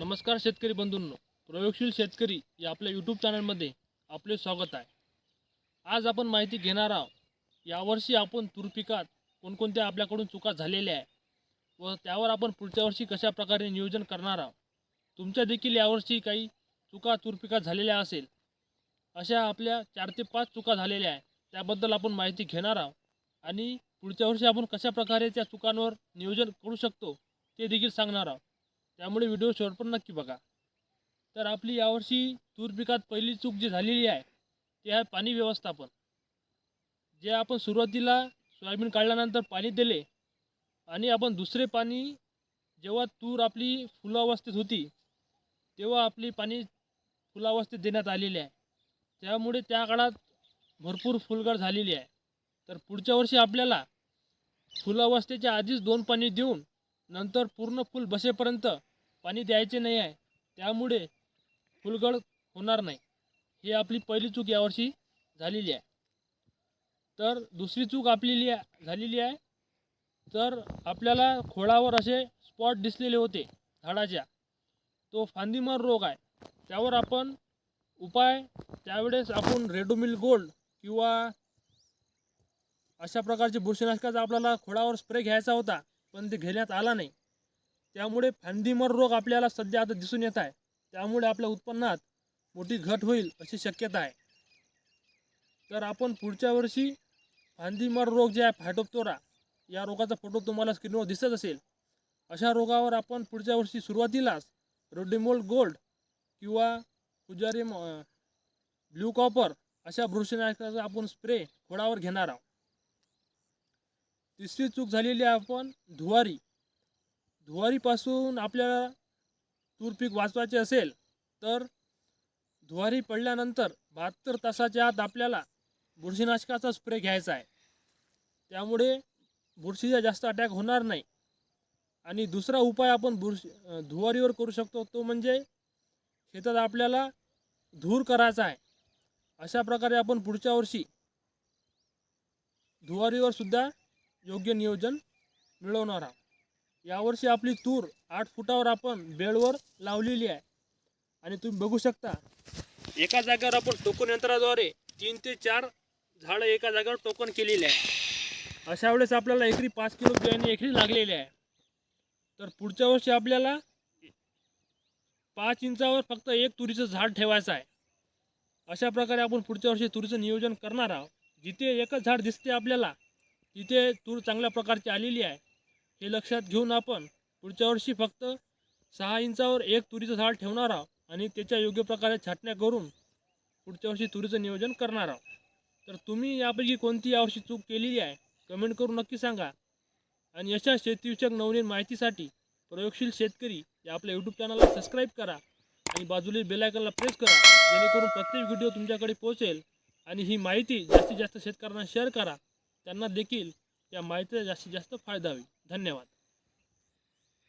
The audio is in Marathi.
नमस्कार शेतकरी बंधूंनो. प्रयोगशील शेतकरी या आपल्या यूट्यूब चॅनलमध्ये आपले स्वागत आहे. आज आपण माहिती घेणार आहोत यावर्षी आपण तूर पिकात कोणकोणत्या आपल्याकडून चुका झालेल्या आहे व त्यावर आपण पुढच्या वर्षी कशा प्रकारे नियोजन करणार आहोत. तुमच्या देखील यावर्षी काही चुका तूर पिकात झालेल्या असेल अशा आपल्या चार ते पाच चुका झालेल्या आहे त्याबद्दल आपण माहिती घेणार आहोत. आणि पुढच्या वर्षी आपण कशा प्रकारे त्या चुकांवर नियोजन करू शकतो ते देखील सांगणार आहोत. त्यामुळे व्हिडिओ शेवटपर्यंत नक्की बघा. तर आपली यावर्षी तूर पिकात पहिली चूक जी झालेली आहे ती आहे पाणी व्यवस्थापन. जे आपण सुरुवातीला सोयाबीन काढल्यानंतर पाणी दिले आणि आपण दुसरे पाणी जेव्हा तूर आपली फुलावस्थेत होती तेव्हा आपली पाणी फुलावस्थेत देण्यात आलेली आहे. त्यामुळे त्या काळात भरपूर फुलगड झालेली आहे. तर पुढच्या वर्षी आपल्याला फुलावस्थेच्या आधीच दोन पाणी देऊन नंतर पूर्ण फुल बसेपर्यंत पाणी द्यायचे नाही आहे. त्यामुळे फुलगड होणार नाही. ही आपली पहिली चूक यावर्षी झालेली आहे. तर दुसरी चूक आपली झालेली आहे. तर आपल्याला खोळावर असे स्पॉट दिसलेले होते झाडाच्या. तो फांदीमार रोग आहे. त्यावर आपण उपाय त्यावेळेस आपण रेडोमिल गोल्ड किंवा अशा प्रकारचे बुरशीनाशकाचा आपल्याला खोडावर स्प्रे घ्यायचा होता पण ते घेण्यात आला नाही. त्यामुळे फांदीमर रोग आपल्याला सध्या आता दिसून येत आहे. त्यामुळे आपल्या उत्पन्नात मोठी घट होईल अशी शक्यता आहे. तर आपण पुढच्या वर्षी फांदीमर रोग जे आहे फायटोप्तोरा या रोगाचा फोटो तुम्हाला स्क्रीनवर दिसत असेल. अशा रोगावर आपण पुढच्या वर्षी सुरुवातीलाच रोडिमोल गोल्ड किंवा पुजारी ब्ल्यू कॉपर अशा बुरशीनाशकाचा आपण स्प्रे खोडावर घेणार आहोत. तिसरी चूक झालेली आहे आपण धुवारी. धुवारीपासून आपल्याला तूर पीक वाचवायचे असेल तर धुवारी पडल्यानंतर बहात्तर तासाच्या आत आपल्याला बुरशीनाशकाचा स्प्रे घ्यायचा आहे. त्यामुळे बुरशीचा जास्त अटॅक होणार नाही. आणि दुसरा उपाय आपण बुरशी धुवारीवर करू शकतो तो म्हणजे शेतात आपल्याला धूर करायचा आहे. अशा प्रकारे आपण पुढच्या वर्षी धुवारीवर सुद्धा योग्य नियोजन मिळवणार आहोत. यावर्षी आपली तूर आठ फुटावर आपण बेडवर लावलेली आहे. आणि तुम्ही बघू शकता एका जागेवर आपण टोकन यंत्राद्वारे तीन ते चार झाडं एका जागेवर टोकन केलेली आहे. अशा वेळेस आपल्याला एकरी पाच किलो बियाणे एकरी लागलेले आहे. तर पुढच्या वर्षी आपल्याला पाच इंचावर फक्त एक तुरीचं झाड ठेवायचं आहे. अशा प्रकारे आपण पुढच्या वर्षी तुरीचं नियोजन करणार आहोत. जिथे एकच झाड दिसते आपल्याला तिथे तूर चांगल्या प्रकारची आलेली आहे. हे लक्षात घेऊन आपण पुढच्या वर्षी फक्त सहा इंचावर एक तुरीचं झाड ठेवणार आहोत आणि त्याच्या योग्य प्रकारे छाटण्या करून पुढच्या वर्षी तुरीचं नियोजन करणार आहोत. तर तुम्ही यापैकी कोणती यावर्षी चूक केलेली आहे कमेंट करून नक्की सांगा. आणि अशा शेतीविषयक नवनवीन माहितीसाठी प्रयोगशील शेतकरी या आपल्या यूट्यूब चॅनलला सबस्क्राईब करा आणि बाजूला बेलायकनला प्रेस करा जेणेकरून प्रत्येक व्हिडिओ तुमच्याकडे पोहोचेल आणि ही माहिती जास्तीत जास्त शेतकऱ्यांना शेअर करा. त्यांना देखील या माहितीचा जास्तीत जास्त फायदा होईल. धन्यवाद.